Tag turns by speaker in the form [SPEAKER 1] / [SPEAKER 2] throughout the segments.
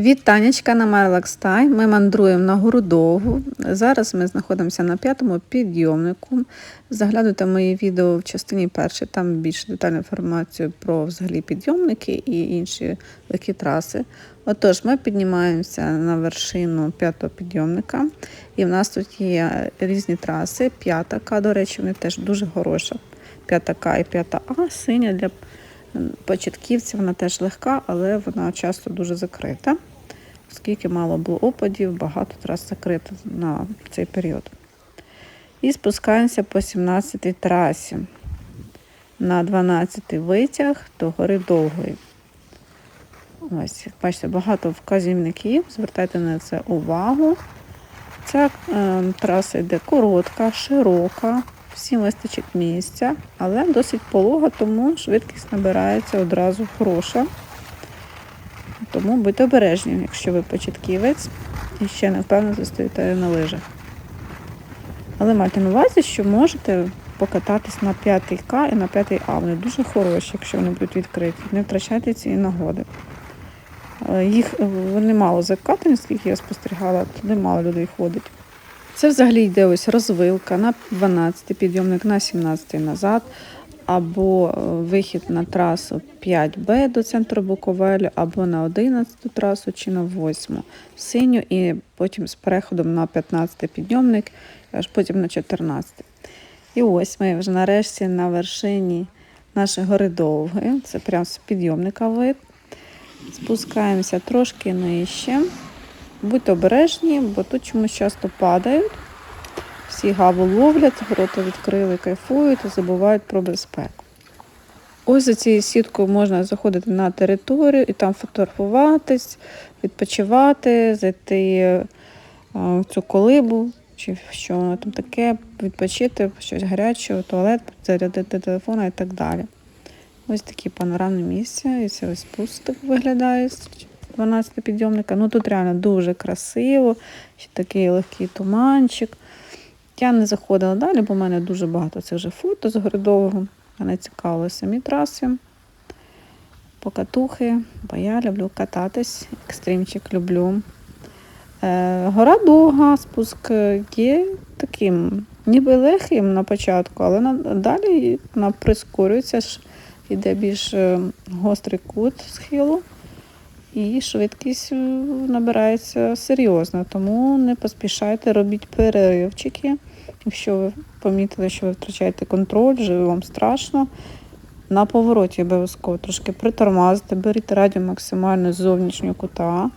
[SPEAKER 1] Вітанечка на Мерлакстай. Ми мандруємо на гору довгу. Зараз ми знаходимося на п'ятому підйомнику. Заглядуйте мої відео в частині першій, там більш детальну інформацію про взагалі підйомники і інші легкі траси. Отож, ми піднімаємося на вершину п'ятого підйомника, і в нас тут є різні траси. П'ята К, до речі, вони теж дуже хороша. П'ята К і п'ята А, синя для початківців вона теж легка, але вона часто дуже закрита, оскільки мало було опадів, багато трас закрито на цей період. І спускаємося по 17-й трасі на 12-й витяг до гори довгої. Ось, бачите, багато вказівників, звертайте на це увагу. Ця е, траса йде коротка, широка, всім вистачить місця, але досить полога, тому швидкість набирається одразу хороша. Тому будьте обережні, якщо ви початківець і ще не впевнено стоїте на лижах. Але майте на увазі, що можете покататись на 5 К і на 5 А. Вони дуже хороші, якщо вони будуть відкриті. Не втрачайте цієї нагоди. Е, Їх вони мало закатані, скільки я спостерігала, туди мало людей ходить. Це взагалі йде ось розвилка на 12 підйомник, на 17 назад, або е, вихід на трасу 5Б до центру Буковелю, або на 11 трасу чи на 8 синю, і потім з переходом на 15 підйомник, аж потім на 14. І ось ми вже нарешті на вершині нашої гори довги. Це прямо з підйомника вид. Спускаємося трошки нижче. Будьте обережні, бо тут чомусь часто падають. Всі гаву ловлять, гроти відкрили, кайфують і забувають про безпеку. Ось за цією сіткою можна заходити на територію і там фотографуватись, відпочивати, зайти в цю колибу, чи що воно там таке, відпочити, щось гаряче, туалет, зарядити телефон і так далі. Ось такі панорамні місця, і це ось спуск виглядає. з 12 підйомника. Ну тут реально дуже красиво, ще такий легкий туманчик. Я не заходила далі, бо в мене дуже багато цих вже фото з городового. Мене цікавили самі траси. Покатухи, бо я люблю кататись, екстримчик люблю. Е, Гора довга, спуск є таким, ніби легким на початку, але на, далі вона прискорюється, йде більш гострий кут схилу. І швидкість набирається серйозно, тому не поспішайте, робіть переривчики. Якщо ви помітили, що ви втрачаєте контроль, вже вам страшно. На повороті обов'язково трошки притормазити, беріть радіо максимально з зовнішнього кута,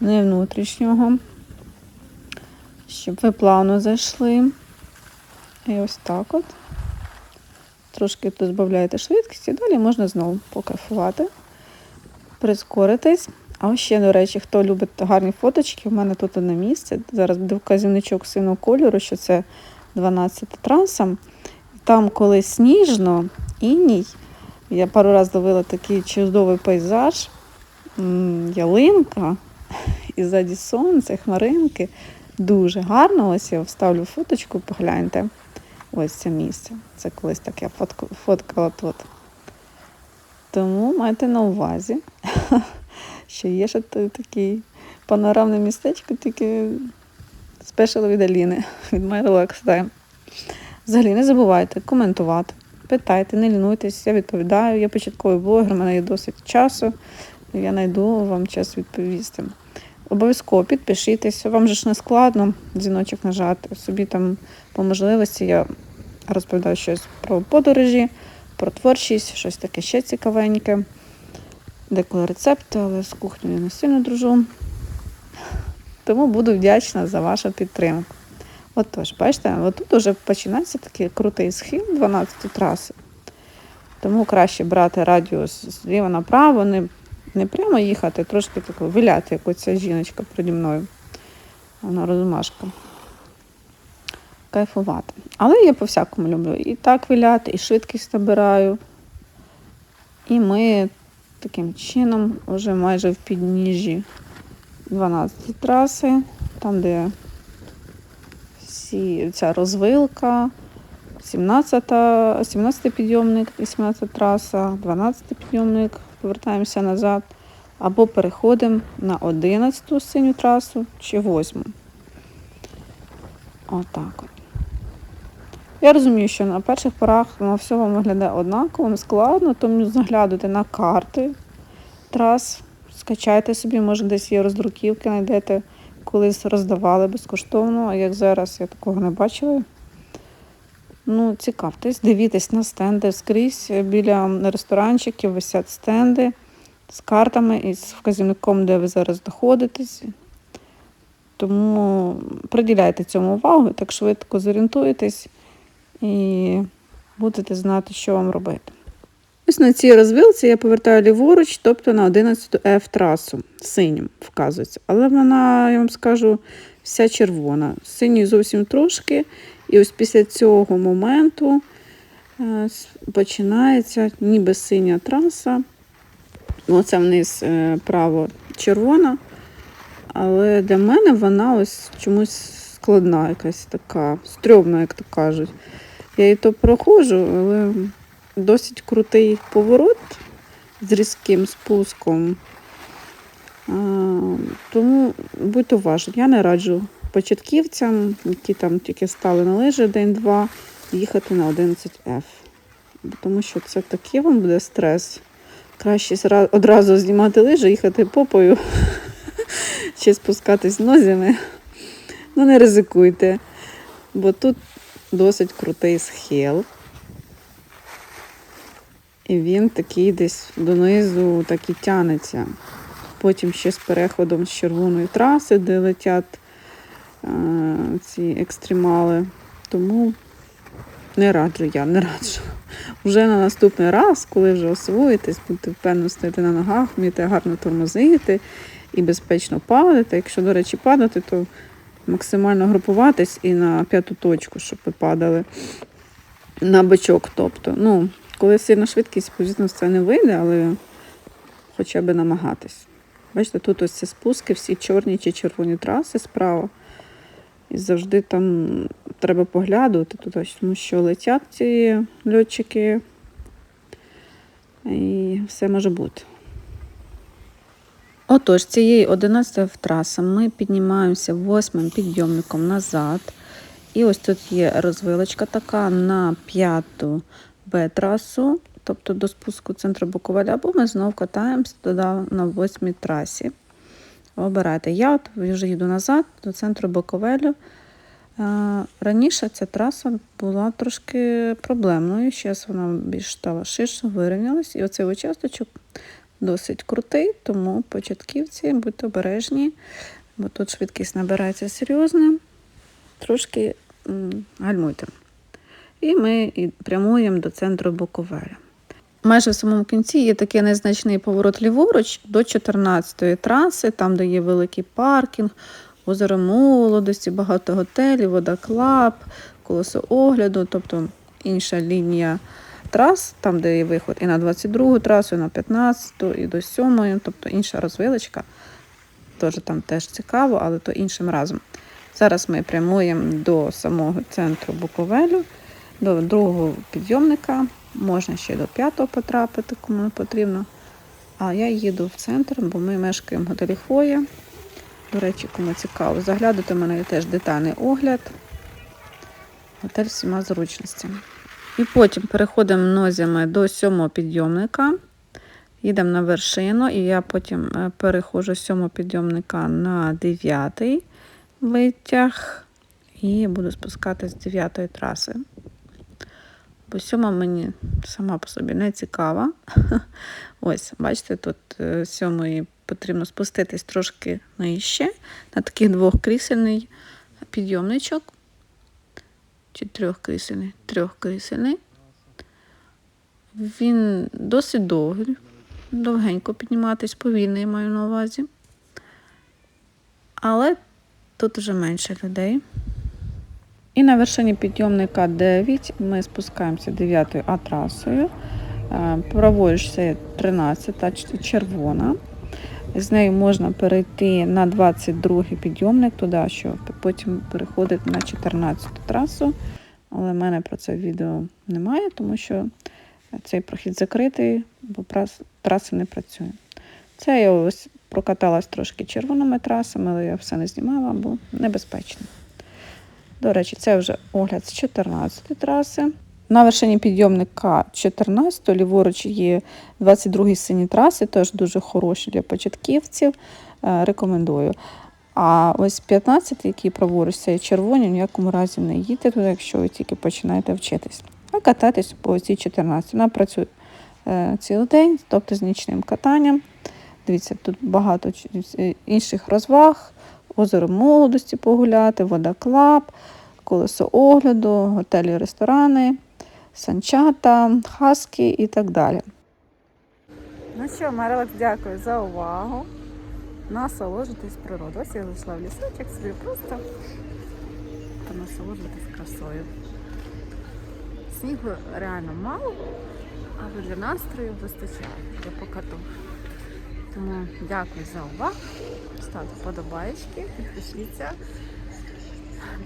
[SPEAKER 1] не внутрішнього, щоб ви плавно зайшли. І ось так от. Трошки тут збавляєте швидкість і далі можна знову покайфувати прискоритись. А ще, до речі, хто любить гарні фоточки, у мене тут одне місце. Зараз буде вказівничок синього кольору, що це 12 траса. Там, коли сніжно, іній, я пару разів ловила такий чудовий пейзаж, ялинка, і ззаді сонце, хмаринки. Дуже гарно. Ось я вставлю фоточку, погляньте. Ось це місце. Це колись так я фоткала тут. Тому майте на увазі, що є ще такий панорамне містечко, тільки спешл від Аліни, від My Relax. Взагалі не забувайте коментувати, питайте, не лінуйтесь, я відповідаю. Я початковий блогер, у мене є досить часу, я знайду вам час відповісти. Обов'язково підпишіться, вам же ж не складно дзвіночок нажати. Собі там по можливості я розповідаю щось про подорожі про творчість, щось таке ще цікавеньке. Деколи рецепти, але з кухнею не сильно дружу. Тому буду вдячна за вашу підтримку. Отож, бачите, отут вже починається такий крутий схил 12 траси. Тому краще брати радіус зліва направо, не не прямо їхати, трошки тако виляти, як оця жіночка переді мною. Вона розмашка кайфувати. Але я по-всякому люблю. І так виляти, і швидкість набираю. І ми таким чином вже майже в підніжжі 12 траси, там, де всі, ця розвилка, 17 17 підйомник, 18 траса, 12 підйомник, повертаємося назад. або переходимо на 11 синю трасу чи 8. Отак от. Я розумію, що на перших порах на все вам виглядає однаково, складно, тому заглядуйте на карти трас, скачайте собі, може десь є роздруківки, знайдете, колись роздавали безкоштовно, а як зараз я такого не бачила. Ну, цікавтесь, дивіться на стенди скрізь біля ресторанчиків висять стенди з картами і з вказівником, де ви зараз знаходитесь. Тому приділяйте цьому увагу, так швидко зорієнтуєтесь і будете знати, що вам робити. Ось на цій розвилці я повертаю ліворуч, тобто на 11 F трасу синім вказується. Але вона, я вам скажу, вся червона. Синьої зовсім трошки. І ось після цього моменту е, починається ніби синя траса. Оце вниз е, право червона. Але для мене вона ось чомусь складна, якась така, стрьомна, як то кажуть. Я її то проходжу, але досить крутий поворот з різким спуском. Тому будьте уважні, я не раджу початківцям, які там тільки стали на лижі день-два, їхати на 11F. Тому що це такий вам буде стрес. Краще одразу знімати лижі, їхати попою чи спускатись нозями. Ну, не ризикуйте, бо тут досить крутий схил. І він такий десь донизу так і тянеться. Потім ще з переходом з червоної траси, де летять а, ці екстремали. Тому не раджу я, не раджу. Вже на наступний раз, коли вже освоїтесь, будете впевнено стояти на ногах, вмієте гарно тормозити і безпечно падати. Якщо, до речі, падати, то максимально групуватись і на п'яту точку, щоб ви падали на бочок. Тобто, ну, коли сильна швидкість, звісно, це не вийде, але хоча б намагатись. Бачите, тут ось ці спуски, всі чорні чи червоні траси справа. І завжди там треба поглядувати туди, тому що летять ці льотчики. І все може бути. Отож, цієї 11 траси ми піднімаємося восьмим підйомником назад. І ось тут є розвилочка така на п'яту Б-трасу, тобто до спуску центру Буковеля, або ми знову катаємося на восьмій трасі. Обирайте. Я от вже їду назад до центру Буковелю. Раніше ця траса була трошки проблемною, зараз вона більш стала ширше, вирівнялась. І оцей участочок досить крутий, тому початківці будьте обережні, бо тут швидкість набирається серйозно, трошки гальмуйте. І ми прямуємо до центру Буковеля. Майже в самому кінці є такий незначний поворот ліворуч до 14-ї траси, там, де є великий паркінг, озеро молодості, багато готелів, водоклаб, колесо огляду, тобто інша лінія трас, там, де є виход і на 22-гу трасу, і на 15-ту, і до 7-ї, тобто інша розвилочка. Тож там теж цікаво, але то іншим разом. Зараз ми прямуємо до самого центру Буковелю, до другого підйомника. Можна ще до п'ятого потрапити, кому потрібно. А я їду в центр, бо ми мешкаємо готелі Хвоя. До речі, кому цікаво, заглядати в мене теж детальний огляд. Готель всіма зручностями. І потім переходимо нозями до сьомого підйомника. Їдемо на вершину, і я потім е, переходжу з сьомого підйомника на дев'ятий витяг і буду спускатися з дев'ятої траси. Бо сьома мені сама по собі не цікава. Ось, бачите, тут е, сьомої потрібно спуститись трошки нижче. На таких двох крісельний підйомничок. Чи трьохкрісельний? Трьохкрісельний. Він досить довгий, довгенько підніматись, повільний маю на увазі. Але тут вже менше людей. І на вершині підйомника 9 ми спускаємося 9 А трасою. Праворуч це 13 червона. З нею можна перейти на 22 й підйомник, туди, що потім переходити на 14 трасу. Але в мене про це відео немає, тому що цей прохід закритий, бо траса не працює. Це я ось прокаталась трошки червоними трасами, але я все не знімала, бо небезпечно. До речі, це вже огляд з 14 траси. На вершині підйомника 14 ліворуч є 22 сині траси, теж дуже хороші для початківців. Е, Рекомендую. А ось 15, який праворуч, це червоні, в ніякому разі не їдьте туди, якщо ви тільки починаєте вчитись. А кататись по цій 14. Вона працює е, цілий день, тобто з нічним катанням. Дивіться, тут багато е, інших розваг, озеро молодості погуляти, водоклаб, колесо огляду, готелі, ресторани, санчата, хаски і так далі. Ну що, Марилок, дякую за увагу. Насолоджуйтесь природою. Ось я зайшла в лісочок собі просто понасолоджуйтесь красою. Снігу реально мало, але для настрою вистачає для покату. Тому дякую за увагу. Ставте вподобайки, підпишіться.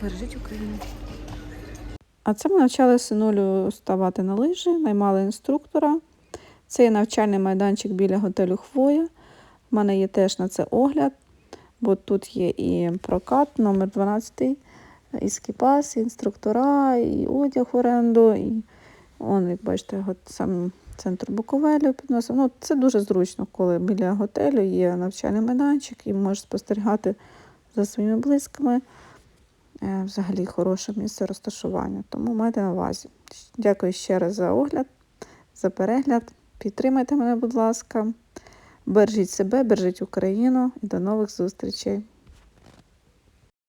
[SPEAKER 1] Бережіть Україну. А це ми навчали синулю ставати на лижі, наймали інструктора. Це є навчальний майданчик біля готелю Хвоя. У мене є теж на це огляд, бо тут є і прокат номер 12, і скіпас, і інструктора, і одяг оренду, і он, як бачите, сам центр Буковелю підносив. Ну, це дуже зручно, коли біля готелю є навчальний майданчик і можеш спостерігати за своїми близькими. Е, Взагалі хороше місце розташування. Тому майте на увазі. Дякую ще раз за огляд, за перегляд. Підтримайте мене, будь ласка. Бережіть себе, бережіть Україну і до нових зустрічей.